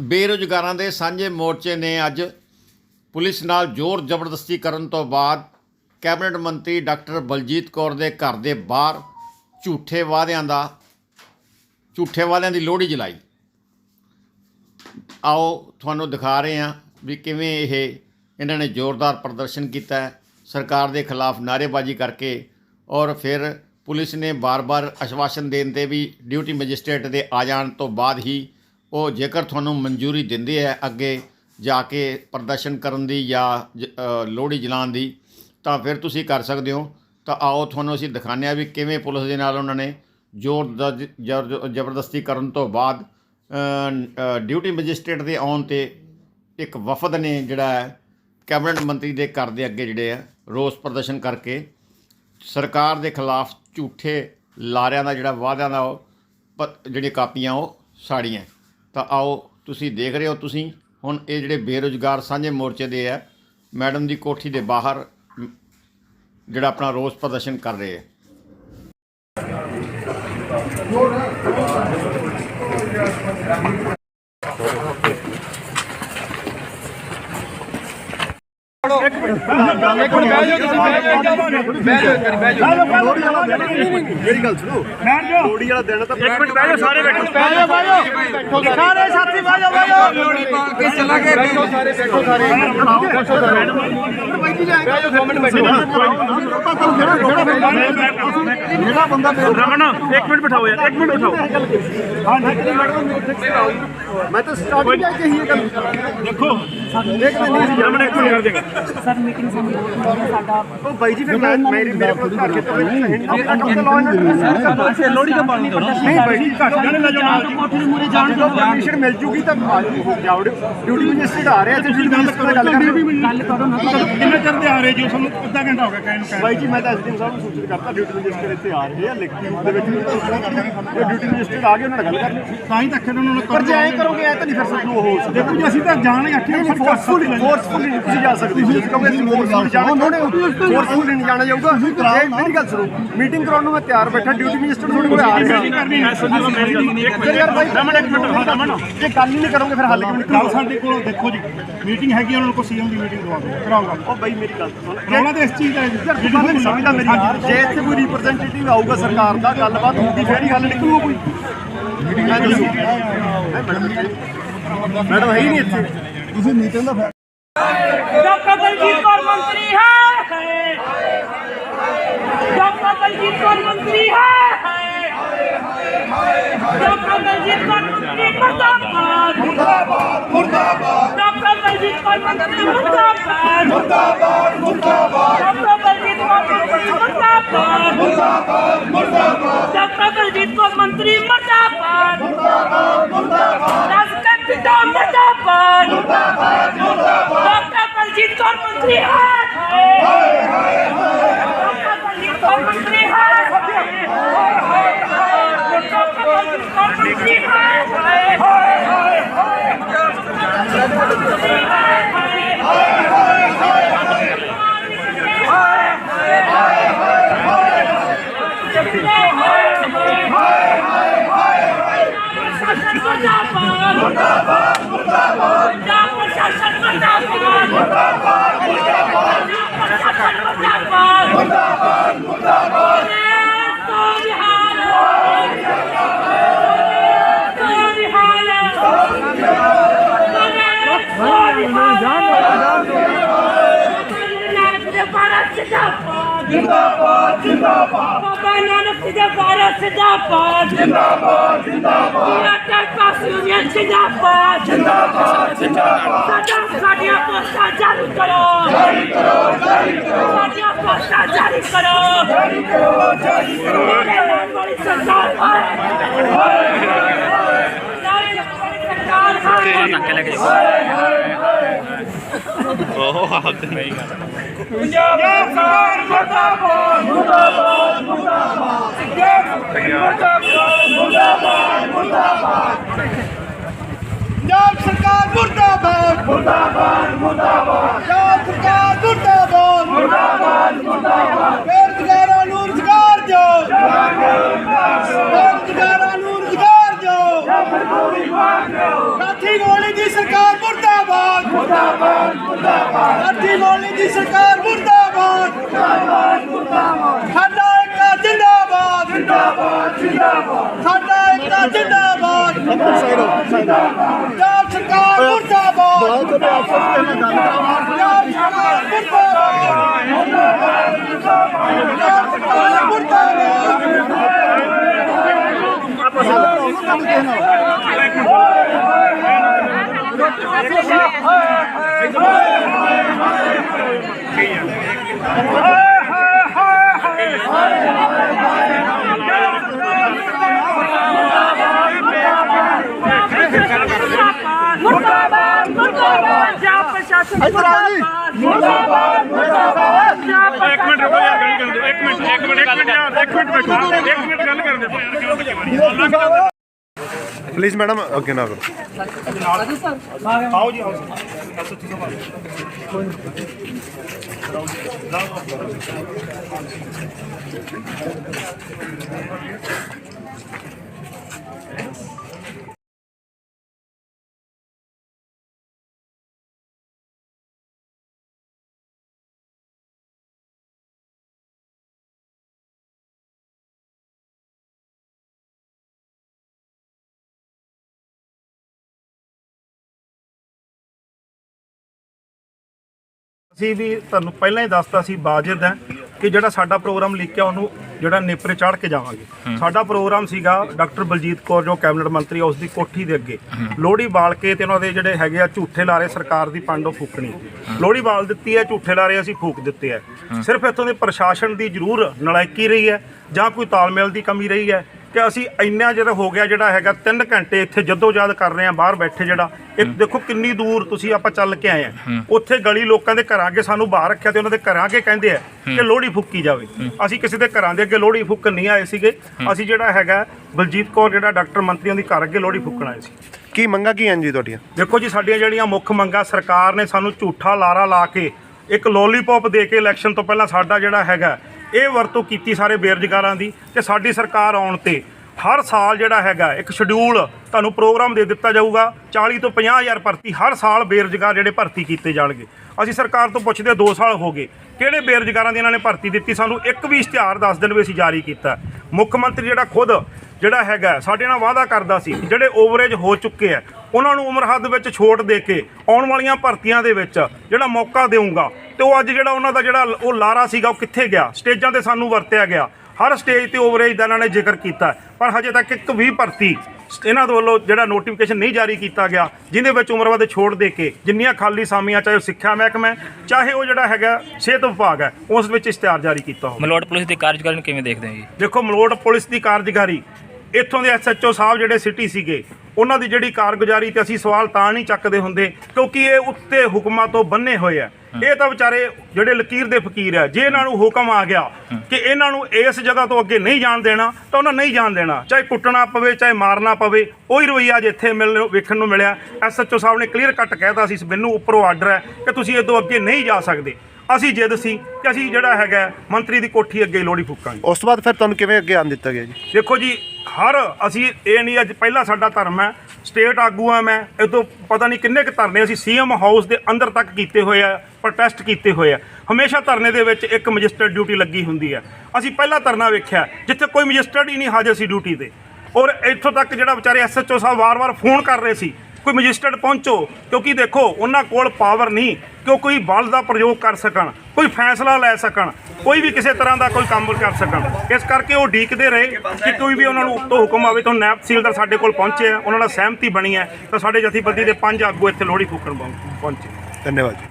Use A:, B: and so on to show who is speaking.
A: ਬੇਰੁਜ਼ਗਾਰਾਂ ਦੇ ਸਾਂਝੇ ਮੋਰਚੇ ਨੇ ਅੱਜ ਪੁਲਿਸ ਨਾਲ ਜ਼ੋਰ ਜ਼ਬਰਦਸਤੀ ਕਰਨ ਤੋਂ ਬਾਅਦ ਕੈਬਨਿਟ ਮੰਤਰੀ ਡਾਕਟਰ ਬਲਜੀਤ ਕੌਰ ਦੇ ਘਰ ਦੇ ਬਾਹਰ ਝੂਠੇ ਵਾਅਦਿਆਂ ਦਾ, ਝੂਠੇ ਵਾਅਦਿਆਂ ਦੀ ਲੋਹੜੀ ਜਲਾਈ। ਆਓ ਤੁਹਾਨੂੰ ਦਿਖਾ ਰਹੇ ਹਾਂ ਵੀ ਕਿਵੇਂ ਇਹ ਇਹਨਾਂ ਨੇ ਜ਼ੋਰਦਾਰ ਪ੍ਰਦਰਸ਼ਨ ਕੀਤਾ ਹੈ। ਸਰਕਾਰ ਦੇ ਖਿਲਾਫ ਨਾਅਰੇਬਾਜ਼ੀ ਕਰਕੇ ਔਰ ਫਿਰ ਪੁਲਿਸ ਨੇ ਬਾਰ-ਬਾਰ ਆਸ਼ਵਾਸਨ ਦੇਣ ਤੇ ਵੀ ਡਿਊਟੀ ਮੈਜਿਸਟ੍ਰੇਟ ਦੇ ਆ ਜਾਣ ਤੋਂ ਬਾਅਦ ਹੀ ਉਹ ਜੇਕਰ ਤੁਹਾਨੂੰ ਮਨਜ਼ੂਰੀ ਦਿੰਦੇ ਹੈ ਅੱਗੇ ਜਾ ਕੇ ਪ੍ਰਦਰਸ਼ਨ ਕਰਨ ਦੀ ਜਾਂ ਜ- ਲੋਹੜੀ ਜਲਾਉਣ ਦੀ, ਤਾਂ ਫਿਰ ਤੁਸੀਂ ਕਰ ਸਕਦੇ ਹੋ। ਤਾਂ ਆਓ ਤੁਹਾਨੂੰ ਅਸੀਂ ਦਿਖਾਉਂਦੇ ਹਾਂ ਵੀ ਕਿਵੇਂ ਪੁਲਿਸ ਦੇ ਨਾਲ ਉਹਨਾਂ ਨੇ ਜ਼ੋਰ ਦ- ਜ਼ਰ- ਜ਼ਬਰਦਸਤੀ ਕਰਨ ਤੋਂ ਬਾਅਦ ਡਿਊਟੀ ਮੈਜਿਸਟ੍ਰੇਟ ਦੇ ਆਉਣ ਤੇ ਇੱਕ ਵਫਦ ਨੇ ਜਿਹੜਾ ਹੈ, ਕੈਬਨਿਟ ਮੰਤਰੀ ਦੇ ਘਰ ਦੇ ਅੱਗੇ ਜਿਹੜੇ ਆ, ਰੋਸ ਪ੍ਰਦਰਸ਼ਨ ਕਰਕੇ ਸਰਕਾਰ ਦੇ ਖਿਲਾਫ ਝੂਠੇ ਲਾਰਿਆਂ ਦਾ ਜਿਹੜਾ ਵਾਅਦਿਆਂ ਦਾ ਉਹ ਪ- ਜਿਹੜੀਆਂ ਕਾਪੀਆਂ ਉਹ ਸਾੜੀਆਂ। ਤਾਂ ਆਓ ਤੁਸੀਂ ਦੇਖ ਰਹੇ ਹੋ ਤੁਸੀਂ, ਹੁਣ ਇਹ ਜਿਹੜੇ ਬੇਰੁਜ਼ਗਾਰ ਸਾਂਝੇ ਮੋਰਚੇ ਦੇ ਆ, ਮੈਡਮ ਦੀ ਕੋਠੀ ਦੇ ਬਾਹਰ ਜਿਹੜਾ ਆਪਣਾ ਰੋਸ ਪ੍ਰਦਰਸ਼ਨ ਕਰ ਰਹੇ ਹੈ ਆ
B: ਮੇਰੀ ਗੱਲ ਸੁਣੋ ਲੋੜੀ ਵਾਲਾ ਦਿਨ ਤਾਂ
C: ਇੱਕ ਮਿੰਟ ਬਹਿ ਜਾਓ ਸਾਰੇ ਬੈਠੋ ਬਹਿ ਜਾਓ ਬਹਿ ਜਾਓ ਸਾਰੇ ਸਾਥੀ ਬਹਿ ਜਾਓ ਬਹਿ ਜਾਓ ਲੋੜੀ ਪਾ ਕੇ ਚਲਾ ਗਏ ਬੈਠੋ ਸਾਰੇ ਬੈਠੋ ਸਾਰੇ
B: ਜਿਹੜਾ ਬੰਦਾ
C: ਰਮਨ ਇੱਕ ਮਿੰਟ ਬਿਠਾਓ ਯਾਰ ਇੱਕ ਮਿੰਟ। ਬਿਠਾਓ
B: ਮੈਂ ਤਾਂ ਸਟਾਰਟਿੰਗ ਚ ਕਹੀ ਇਹ ਗੱਲ
C: ਦੇਖੋ ਰਮਨ ਇੱਕ ਮਿੰਟ ਕਰ ਦੇਗਾ
D: ਸਰ ਮੀਟਿੰਗ ਸੰਬੰਧੀ ਸਾਡਾ।
B: ਉਹ ਬਾਈ ਜੀ ਫਿਰ ਮੈਂ ਮੇਰੇ ਮੇਰੇ ਕੋਲ ਘਰ ਹੈ ਨਹੀਂ ਕੰਮ ਤਾਂ
D: ਅਸੀਂ ਲੋੜੀ ਦਾ ਪਾਣੀ ਦੋ
B: ਨਹੀਂ ਬਾਈ ਜੀ ਘੱਟ ਜਾਣੇ ਲੈ ਜਾਓ
D: ਕੋਠੀ ਦੇ ਮੂਰੇ ਜਾਣ
B: ਜਦੋਂ ਪਰਮਿਸ਼ਨ ਮਿਲ ਜੂਗੀ ਤਾਂ ਆ ਜਾਓ ਡਿਊਟੀ ਮੈਜਿਸਟ੍ਰੇਟ ਆ ਰਿਹਾ ਤੇ ਨਾਲ ਗੱਲ ਕਰ।
D: ਗੱਲ ਕਰੋ ਨਾ
C: ਕਿੰਨਾ ਚਿਰ ਦੇ ਆ ਰਹੇ ਜੀ? ਸਾਨੂੰ ਅੱਧਾ ਘੰਟਾ ਹੋ ਗਿਆ ਕਹਿਣ ਨੂੰ ਕਹਿਣ
B: ਬਾਈ ਜੀ ਮੈਂ ਤਾਂ ਐਸਡੀਐਮ ਸਾਹਿਬ ਨੂੰ ਸੂਚਿਤ ਕਰਤਾ ਡਿਊਟੀ ਮੈਜਿਸਟ੍ਰੇਟ ਇੱਥੇ ਆ ਰਹੇ ਆ ਲਿਖਤੀ ਰੂਪ ਦੇ ਵਿੱਚ ਡਿਊਟੀ ਮੈਜਿਸਟ੍ਰੇਟ ਆ ਗਏ ਉਹਨਾਂ ਨਾਲ ਗੱਲ ਕਰਨੀ।
C: ਤਾਂ ਹੀ ਤਾਂ ਅਖਰ ਉਹਨਾਂ ਨੂੰ
B: ਪਰ ਜੇ ਐਂ ਕਰੋਗੇ ਐ ਤਾਂ ਨਹੀਂ ਫਿਰ ਸਾਨੂੰ ਉਹ ਹੋ ਸਕਦਾ।
C: ਦੇਖੋ ਜੀ ਅਸੀਂ ਤਾਂ ਜਾਣ ਹੀ
B: ਨਹੀਂ ਫੋਰਸਫੁਲੀ ਫੋਰਸਫੁਲੀ ਨਹੀਂ ਤੁਸੀਂ ਜਾ ਸਕਦੇ। ਤੁਸੀਂ ਕਹੋਗੇ ਅਸੀਂ ਫੋਰਸਫੁਲੀ ਜਾਣਾ ਫੋਰਸਫੁਲੀ ਨਹੀਂ ਜਾਣਾ ਜਾਊਗਾ। ਜੇ ਮੇਰੀ ਗੱਲ ਸੁਣੋ ਮੀਟਿੰਗ ਕਰਾਉਣ ਨੂੰ ਮੈਂ ਤਿਆਰ ਬੈਠਾ ਡਿਊਟੀ ਮਿਨਿਸਟਰ ਤੁਹਾਡੇ ਕੋਲ ਆ ਰਿਹਾ।
C: ਕਰਨੀ ਹੈ। ਸੁਣੋ ਮੇਰੀ ਗੱਲ ਇੱਕ
B: ਫਿਰ ਯਾਰ ਬਾਈ
C: ਰਮਨ ਇੱਕ ਮਿੰਟ ਹਾਂ ਰਮਨ
B: ਜੇ ਗੱਲ ਹੀ ਨਹੀਂ ਕਰੋਗੇ ਫਿਰ ਹੱਲ ਕਿਵੇਂ
C: ਗੱਲ
B: ਨਿਕਲੂਗਾ
C: ਸਾਡੇ ਕੋਲ ਦੇਖੋ ਜੀ ਮੀਟਿੰਗ ਹੈਗੀ ਉਹਨਾਂ ਨੂੰ ਕੋਈ ਸੀਐਮ ਦੀ ਮੀਟਿੰਗ ਕਰਵਾ ਦਿਓ। ਕਰਾਉਂਗਾ
B: ਉਹ ਬਾਈ ਮੇਰੀ ਗੱਲ ਸੁਣ।
C: ਰੌਲਾ ਤਾਂ ਇਸ ਚੀਜ਼ ਦਾ ਹੈ ਜੀ।
B: ਯਾਰ ਤੂੰ ਗੱਲ ਨਹੀਂ ਸਮਝਦਾ ਮੇਰੀ ਗੱਲ। ਜੇ ਇੱਥੇ ਕੋਈ ਰਿਪਰੈਜ਼ੈਂਟੇਟਿਵ ਆਊਗਾ ਸਰਕਾਰ ਦਾ ਗੱਲਬਾਤ ਹੋਊਗੀ ਫੇਰ ਹੀ ਹੱਲ ਨਿਕਲੂਗਾ ਕੋਈ। ਮੈਂ ਦੱਸੋ। ਮੈਡਮ ਹੈ ਹੀ ਨਹੀਂ ਇੱਥੇ। ਤੁਸੀਂ ਮੀਟਿੰਗ ਦਾ
D: ਡਾਕਟਰ ਬਲਜੀਤ ਕੌਰ ਮੰਤਰੀ ਹੈ। ਡਾਕਟਰ ਬਲਜੀਤ ਕੌਰ ਮੰਤਰੀ ਹੈ। ਡਾਕਟਰ ਬਲਜੀਤ ਕੌਰ ਮੰਤਰੀ ਮੁਰਦਾਬਾਦ। ਮੁਰਦਾਬਾਦ ਮੁਰਦਾਬਾਦ ਡਾਕਟਰ ਬਲਜੀਤ ਕੌਰ ਮੰਤਰੀ ਮੁਰਦਾਬਾਦ। ਮੁਰਦਾਬਾਦ ਮੁਰਦਾਬਾਦ ਡਾਕਟਰ ਬਲਜੀਤ ਕੌਰ ਮੰਤਰੀ ਮੁਰਦਾਬਾਦ। ਮੁਰਦਾਬਾਦ ਮੁਰਦਾਬਾਦ ਡਾਕਟਰ ਬਲਜੀਤ ਕੌਰ ਮੰਤਰੀ ਮੁਰਦਾਬਾਦ। ਮੁਰਦਾਬਾਦ ਮੁਰਦਾਬਾਦ ਰਾਜਕਾ ਪਿਤਾ ਮੁਰਦਾਬਾਦ। ਡਾਕਟਰ ਬਲਜੀਤ ਕੌਰ ਮੰਤਰੀ ਹੈ ਹਾਏ ਹਾਏ ਡਾਕਟਰ ਬਲਜੀਤ ਕੌਰ ਮੰਤਰੀ ਹੈ ਹਾਏ ਹਾਏ ਡਾਕਟਰ ਬਲਜੀਤ ਕੌਰ ਮੰਤਰੀ ਹੈ ਹਾਏ ਹਾਏ ਮੁਰਦਾਬਾਦ ਮੁਰਦਾਬਾਦ ਮੁਰਦਾਬਾਦ ਪ੍ਰਸ਼ਾਸਨ ਮੁਰਦਾਬਾਦ ਮੁਰਦਾਬਾਦ ਮੁਰਦਾਬਾਦ ਪ੍ਰਸ਼ਾਸਨ ਮੁਰਦਾਬਾਦ ਮੁਰਦਾਬਾਦ ਮੁਰਦਾਬਾਦ ਤੋਂ ਬਿਹਾਰ ਤੋਂ ਬਿਹਾਰ ਜਿੰਦਾਬਾਦ ਜਿੰਦਾਬਾਦ। ਬਾਬਾ ਨਾਨਕ ਜੀ ਭਾਰਤ ਜਿੰਦਾਬਾਦ ਜਿੰਦਾਬਾਦ। ਜਿੰਦਾਬਾਦ ਟਾਟਾ ਪਾਸ ਯੂਨੀਅਨ ਜਿੰਦਾਬਾਦ। ਜਿੰਦਾਬਾਦ ਜਿੰਦਾਬਾਦ। ਸਾਡਾ ਸਾਡੀਆਂ ਪੋਸਟਾਂ ਜਾਰੀ ਕਰੋ। ਜਾਰੀ ਕਰੋ ਜਾਰੀ ਕਰੋ। ਸਾਡੀਆਂ ਪੋਸਟਾਂ ਜਾਰੀ ਕਰੋ। ਜਾਰੀ ਕਰੋ ਜਾਰੀ ਕਰੋ। ਵਾਲੀ ਸਰਕਾਰ ਹਾਏ। ਹਾਏ ਹਾਏ ਸਰਕਾਰ ਹਾਏ। ਧੱਕੇ ਲੈ ਕੇ ਪੰਜਾਬ ਸਰਕਾਰ ਮੁਰਦਾਬਾਦ ਮੁਰਦਾਬਾਦ ਮੁਰਦਾਬਾਦ ਮੁਰਦਾਬਾਦ ਮੁਰਦਾਬਾਦ
B: ਪੰਜਾਬ ਸਰਕਾਰ ਮੁਰਦਾਬਾਦ ਮੁਰਦਾਬਾਦ ਮੁਰਦਾਬਾਦ ਪੰਜਾਬ ਸਰਕਾਰ ਮੁਰਦਾਬਾਦ ਮੁਰਦਾਬਾਦ ਮੁਰਦਾਬਾਦ ਬੇਰੁਜ਼ਗਾਰਾਂ ਨੂੰ ਰੁਜ਼ਗਾਰ ਦਿਓ ਬੇਰੁਜ਼ਗਾਰਾਂ ਨੂੰ ਰੁਜ਼ਗਾਰ ਦਿਓ
C: ਲਾਠੀ ਗੋਲੀ ਦੀ ਸਰਕਾਰ ਮੁਰਦਾਬਾਦ ਮੁਰਦਾਬਾਦ ਮੁਰਦਾਬਾਦ ਲਾਠੀ ਗੋਲੀ ਦੀ ਸਰਕਾਰ ਮੁਰਦਾਬਾਦ ਮੁਰਦਾਬਾਦ ਮੁਰਦਾਬਾਦ ਸਾਡਾ ਇੱਕ ਜਿੰਦਾਬਾਦ ਜਿੰਦਾਬਾਦ ਜਿੰਦਾਬਾਦ ਸਾਡਾ ਇੱਕ ਜਿੰਦਾਬਾਦ ਪੰਜਾਬ ਸਰਕਾਰ ਮੁਰਦਾਬਾਦ ਪੰਜਾਬ ਸਰਕਾਰ ਮੁਰਦਾਬਾਦ ਪੰਜਾਬ ਸਰਕਾਰ ਮੁਰਦਾਬਾਦ
D: ਮੁਰਦਾਬਾਦ ਪੰਜਾਬ ਪ੍ਰਸ਼ਾਸਨ ਮੁਰਦਾਬਾਦ ਮੁਰਦਾਬਾਦ ਮੁਰਦਾਬਾਦ ਪੰਜਾਬ
E: ਇੱਕ ਮਿੰਟ ਰੁਕੋ ਯਾਰ ਗੱਲ ਕਰਨ ਦਿਓ ਇੱਕ ਮਿੰਟ ਇੱਕ ਮਿੰਟ ਇੱਕ ਮਿੰਟ ਯਾਰ ਇੱਕ ਮਿੰਟ ਬੈਠੋ ਇੱਕ ਮਿੰਟ ਗੱਲ ਕਰਨ ਦਿਓ
B: ਪਲੀਜ਼ ਮੈਡਮ ਅੱਗੇ ਨਾ ਕਰੋ
F: ਅਸੀਂ ਵੀ ਤੁਹਾਨੂੰ ਪਹਿਲਾਂ ਹੀ ਦੱਸਤਾ ਸੀ ਬਾਜਦ ਹੈ ਕਿ ਜਿਹੜਾ ਸਾਡਾ ਪ੍ਰੋਗਰਾਮ ਲਿਖਿਆ ਉਹਨੂੰ ਜਿਹੜਾ ਨੇਪਰੇ ਚੜ੍ਹ ਕੇ ਜਾਵਾਂਗੇ। ਸਾਡਾ ਪ੍ਰੋਗਰਾਮ ਸੀਗਾ ਡਾਕਟਰ ਬਲਜੀਤ ਕੌਰ ਜੋ ਕੈਬਨਿਟ ਮੰਤਰੀ ਆ ਉਸ ਦੀ ਕੋਠੀ ਦੇ ਅੱਗੇ। ਲੋਹੜੀ ਬਾਲ ਕੇ ਤੇ ਉਹਨਾਂ ਦੇ ਜਿਹੜੇ ਹੈਗੇ ਆ ਝੂਠੇ ਲਾਰੇ ਸਰਕਾਰ ਦੀ ਪੰਡੋ ਫੂਕਣੀ। ਲੋਹੜੀ ਬਾਲ ਦਿੱਤੀ ਹੈ ਝੂਠੇ ਲਾਰੇ ਅਸੀਂ ਫੂਕ ਦਿੱਤੇ ਹੈ। ਸਿਰਫ ਇੱਥੋਂ ਦੇ ਪ੍ਰਸ਼ਾਸਨ ਦੀ ਜ਼ਰੂਰ ਨਲਾਇਕੀ ਰਹੀ ਹੈ ਜਾਂ ਕੋਈ ਤਾਲਮੇਲ ਦੀ ਕਮੀ ਰਹੀ ਹੈ। ਕਿ ਅਸੀਂ ਇੰਨਾ ਜਿਹੜਾ ਹੋ ਗਿਆ ਜਿਹੜਾ ਹੈਗਾ 3 ਘੰਟੇ ਇੱਥੇ ਜਦੋਜਹਿਦ ਕਰ ਰਹੇ ਆ ਬਾਹਰ ਬੈਠੇ ਜਿਹੜਾ। ਇਹ ਦੇਖੋ ਕਿੰਨੀ ਦੂਰ ਤੁਸੀਂ ਆਪਾਂ ਚੱਲ ਕੇ ਆਏ ਆ ਉੱਥੇ ਗਲੀ ਲੋਕਾਂ ਦੇ ਘਰਾਂ ਅੱਗੇ ਸਾਨੂੰ ਬਾਹਰ ਰੱਖਿਆ ਤੇ ਉਹਨਾਂ ਦੇ ਘਰਾਂ ਅੱਗੇ ਕਹਿੰਦੇ ਆ ਕਿ ਲੋਹੜੀ ਫੁੱਕੀ ਜਾਵੇ। ਅਸੀਂ ਕਿਸੇ ਦੇ ਘਰਾਂ ਦੇ ਅੱਗੇ ਲੋਹੜੀ ਫੁੱਕਣ ਨਹੀਂ ਆਏ ਸੀਗੇ। ਅਸੀਂ ਜਿਹੜਾ ਹੈਗਾ ਬਲਜੀਤ ਕੌਰ ਜਿਹੜਾ ਡਾਕਟਰ ਮੰਤਰੀਆਂ ਦੀ ਘਰ ਅੱਗੇ ਲੋਹੜੀ ਫੁੱਕਣ ਆਏ ਸੀ।
B: ਕੀ ਮੰਗਾਂ ਕੀ ਹਨ ਜੀ ਤੁਹਾਡੀਆਂ?
F: ਦੇਖੋ ਜੀ ਸਾਡੀਆਂ ਜਿਹੜੀਆਂ ਮੁੱਖ ਮੰਗਾਂ ਸਰਕਾਰ ਨੇ ਸਾਨੂੰ ਝੂਠਾ ਲਾਰਾ ਲਾ ਕੇ ਇੱਕ ਲੋਲੀਪੌਪ ਦੇ ਕੇ ਇਲੈਕਸ਼ਨ ਤੋਂ ਪਹਿਲਾਂ ਸਾਡਾ ਜਿਹੜਾ ਹੈਗਾ ਇਹ ਵਰਤੋਂ ਕੀਤੀ ਸਾਰੇ ਬੇਰੁਜ਼ਗਾਰਾਂ ਦੀ ਤੇ ਸਾਡੀ ਸਰਕਾਰ ਆਉਣ ਤੇ ਹਰ ਸਾਲ ਜਿਹੜਾ ਹੈਗਾ ਇੱਕ ਸ਼ਡਿਊਲ ਤੁਹਾਨੂੰ ਪ੍ਰੋਗਰਾਮ ਦੇ ਦਿੱਤਾ ਜਾਊਗਾ 40 ਤੋਂ 50 ਹਜ਼ਾਰ ਭਰਤੀ ਹਰ ਸਾਲ ਬੇਰੁਜ਼ਗਾਰ ਜਿਹੜੇ ਭਰਤੀ ਕੀਤੇ ਜਾਣਗੇ। ਅਸੀਂ ਸਰਕਾਰ ਤੋਂ ਪੁੱਛਦੇ 2 ਸਾਲ ਹੋ ਗਏ, ਕਿਹੜੇ ਬੇਰੁਜ਼ਗਾਰਾਂ ਦੀ ਇਹਨਾਂ ਨੇ ਭਰਤੀ ਦਿੱਤੀ? ਸਾਨੂੰ ਇੱਕ ਵੀ ਇਸ਼ਤਿਹਾਰ ਦੱਸ ਦਿਨ ਵੀ ਅਸੀਂ ਜਾਰੀ ਕੀਤਾ। ਮੁੱਖ ਮੰਤਰੀ ਜਿਹੜਾ ਖੁਦ ਜਿਹੜਾ ਹੈਗਾ ਸਾਡੇ ਨਾਲ ਵਾਅਦਾ ਕਰਦਾ ਸੀ ਜਿਹੜੇ ਓਵਰੇਜ ਹੋ ਚੁੱਕੇ ਆ ਉਹਨਾਂ ਨੂੰ ਉਮਰ ਹੱਦ ਵਿੱਚ ਛੋਟ ਦੇ ਕੇ ਆਉਣ ਵਾਲੀਆਂ ਭਰਤੀਆਂ ਦੇ ਵਿੱਚ ਜਿਹੜਾ ਮੌਕਾ ਦੇਊਗਾ ਤੇ ਉਹ ਅੱਜ ਜਿਹੜਾ ਉਹਨਾਂ ਦਾ ਜਿਹੜਾ ਉਹ ਲਾਰਾ ਸੀਗਾ ਉਹ ਕਿੱਥੇ ਗਿਆ? ਸਟੇਜਾਂ ਤੇ ਸਾਨੂੰ ਵਰਤਿਆ ਗਿਆ। ਹਰ ਸਟੇਜ ਤੇ ਓਵਰੇਜ ਦਾ ਇਹਨਾਂ ਨੇ ਜ਼ਿਕਰ ਕੀਤਾ। ਪਰ ਹਜੇ ਤੱਕ ਇੱਕ ਵੀ ਭਰਤੀ ਇਹਨਾਂ ਦੇ ਵੱਲੋਂ ਜਿਹੜਾ ਨੋਟੀਫਿਕੇਸ਼ਨ ਨਹੀਂ ਜਾਰੀ ਕੀਤਾ ਗਿਆ ਜਿਹਦੇ ਵਿੱਚ ਉਮਰ ਵਾਦੇ ਛੋੜ ਦੇ ਕੇ ਜਿੰਨੀਆਂ ਖਾਲੀ ਸਾਮੀਆਂ ਚਾਹੇ ਉਹ ਸਿੱਖਿਆ ਮਹਿਕਮਾ ਹੈ, ਚਾਹੇ ਉਹ ਜਿਹੜਾ ਹੈਗਾ ਸਿਹਤ ਵਿਭਾਗ ਹੈ ਉਸ ਵਿੱਚ ਇਸ਼ਤਿਹਾਰ ਜਾਰੀ ਕੀਤਾ ਹੋਵੇ
G: ਮਲੋਟ ਪੁਲਿਸ ਦੀ ਕਾਰਜਕਾਰੀ ਨੂੰ ਕਿਵੇਂ ਦੇਖਦੇ ਹੋ ਜੀ?
F: ਦੇਖੋ ਮਲੋਟ ਪੁਲਿਸ ਦੀ ਕਾਰਜਕਾਰੀ ਇੱਥੋਂ ਦੇ ਐਸਐਚਓ ਸਾਹਿਬ ਜਿਹੜੇ ਸਿਟੀ ਸੀਗੇ ਉਹਨਾਂ ਦੀ ਜਿਹੜੀ ਕਾਰਗੁਜ਼ਾਰੀ ਤੇ ਅਸੀਂ ਸਵਾਲ ਤਾਂ ਨਹੀਂ ਚੱਕਦੇ ਹੁੰਦੇ ਕਿਉਂਕਿ ਇਹ ਉੱਤੇ ਹੁਕਮਾਂ ਤੋਂ ਬੰਨੇ ਹੋਏ ਆ। ਇਹ ਤਾਂ ਵਿਚਾਰੇ ਜਿਹੜੇ ਲਕੀਰ ਦੇ ਫਕੀਰ ਆ ਜੇ ਇਹਨਾਂ ਨੂੰ ਹੁਕਮ ਆ ਗਿਆ ਕਿ ਇਹਨਾਂ ਨੂੰ ਇਸ ਜਗ੍ਹਾ ਤੋਂ ਅੱਗੇ ਨਹੀਂ ਜਾਣ ਦੇਣਾ ਤਾਂ ਉਹਨਾਂ ਨਹੀਂ ਜਾਣ ਦੇਣਾ। ਚਾਹੇ ਕੁੱਟਣਾ ਪਵੇ ਚਾਹੇ ਮਾਰਨਾ ਪਵੇ ਉਹੀ ਰਵਈਆ ਇੱਥੇ ਮਿਲ ਵੇਖਣ ਨੂੰ ਮਿਲਿਆ। ਐਸਐਚਓ ਸਾਹਿਬ ਨੇ ਕਲੀਅਰ ਕੱਟ ਕਹਿਤਾ ਸੀ ਮੈਨੂੰ ਉੱਪਰੋਂ ਆਰਡਰ ਹੈ ਕਿ ਤੁਸੀਂ ਇਦੋਂ ਅੱਗੇ ਨਹੀਂ ਜਾ ਸਕਦੇ। ਅਸੀਂ ਜਿੱਦ ਸੀ ਕਿ ਅਸੀਂ ਜਿਹੜਾ ਹੈਗਾ ਮੰਤਰੀ ਦੀ ਕੋਠੀ ਅੱਗੇ ਲੋਹੜੀ ਫੂਕਾਂਗੇ।
B: ਉਸ ਤੋਂ ਬਾਅਦ ਫਿਰ ਤੁਹਾਨੂੰ ਕਿਵੇਂ ਅੱਗੇ ਆਨ ਦਿੱਤਾ ਗਿਆ ਜੀ?
F: ਦੇਖੋ ਜੀ ਹਰ ਅਸੀਂ ਇਹ ਨਹੀਂ ਅੱਜ ਪਹਿਲਾ ਸਾਡਾ ਧਰਮ ਹੈ ਸਟੇਟ ਆਗੂ ਆ ਮੈਂ ਇਹ ਤੋਂ ਪਤਾ ਨਹੀਂ ਕਿੰਨੇ ਕੁ ਧਰਨੇ ਅਸੀਂ ਸੀਐਮ ਹਾਊਸ ਦੇ ਅੰਦਰ ਤੱਕ ਕੀਤੇ ਹੋਏ ਆ ਪ੍ਰੋਟੈਸਟ ਕੀਤੇ ਹੋਏ ਆ। ਹਮੇਸ਼ਾ ਧਰਨੇ ਦੇ ਵਿੱਚ ਇੱਕ ਮੈਜਿਸਟਰੇਟ ਡਿਊਟੀ ਲੱਗੀ ਹੁੰਦੀ ਹੈ। ਅਸੀਂ ਪਹਿਲਾ ਧਰਨਾ ਵੇਖਿਆ ਜਿੱਥੇ ਕੋਈ ਮੈਜਿਸਟਰੇਟ ਹੀ ਨਹੀਂ ਹਾਜ਼ਰ ਸੀ ਡਿਊਟੀ ਤੇ। ਔਰ ਇੱਥੋਂ ਤੱਕ ਜਿਹੜਾ ਵਿਚਾਰੇ ਐਸਐਚਓ ਸਾਹਿਬ ਵਾਰ-ਵਾਰ ਫੋਨ ਕਰ ਰਹੇ ਸੀ ਕੋਈ ਮੈਜਿਸਟਰੇਟ ਪਹੁੰਚੋ ਕਿਉਂਕਿ ਦੇਖੋ ਉਹਨਾਂ ਕੋਲ ਪਾਵਰ ਨਹੀਂ। ਕਿ ਉਹ ਕੋਈ ਬਲ ਦਾ ਪ੍ਰਯੋਗ ਕਰ ਸਕਣ, ਕੋਈ ਫੈਸਲਾ ਲੈ ਸਕਣ, ਕੋਈ ਵੀ ਕਿਸੇ ਤਰ੍ਹਾਂ ਦਾ ਕੋਈ ਕੰਮ ਕਰ ਸਕਣ। ਇਸ ਕਰਕੇ ਉਹ ਢੀਕਦੇ ਰਹੇ ਕਿ ਕੋਈ ਵੀ ਉਹਨਾਂ ਨੂੰ ਉੱਤੋਂ ਹੁਕਮ ਆਵੇ ਤਾਂ ਨੈਬ ਤਹਿਸੀਲਦਾਰ ਸਾਡੇ ਕੋਲ ਪਹੁੰਚੇ ਆ, ਉਹਨਾਂ ਨਾਲ ਸਹਿਮਤੀ ਬਣੀ ਹੈ ਤਾਂ ਸਾਡੇ ਜਥੇਬੰਦੀ ਦੇ ਪੰਜ ਆਗੂ ਇੱਥੇ ਲੋਹੜੀ ਫੂਕਣ ਪਹੁੰ- ਪਹੁੰਚੇ।
B: ਧੰਨਵਾਦ ਜੀ।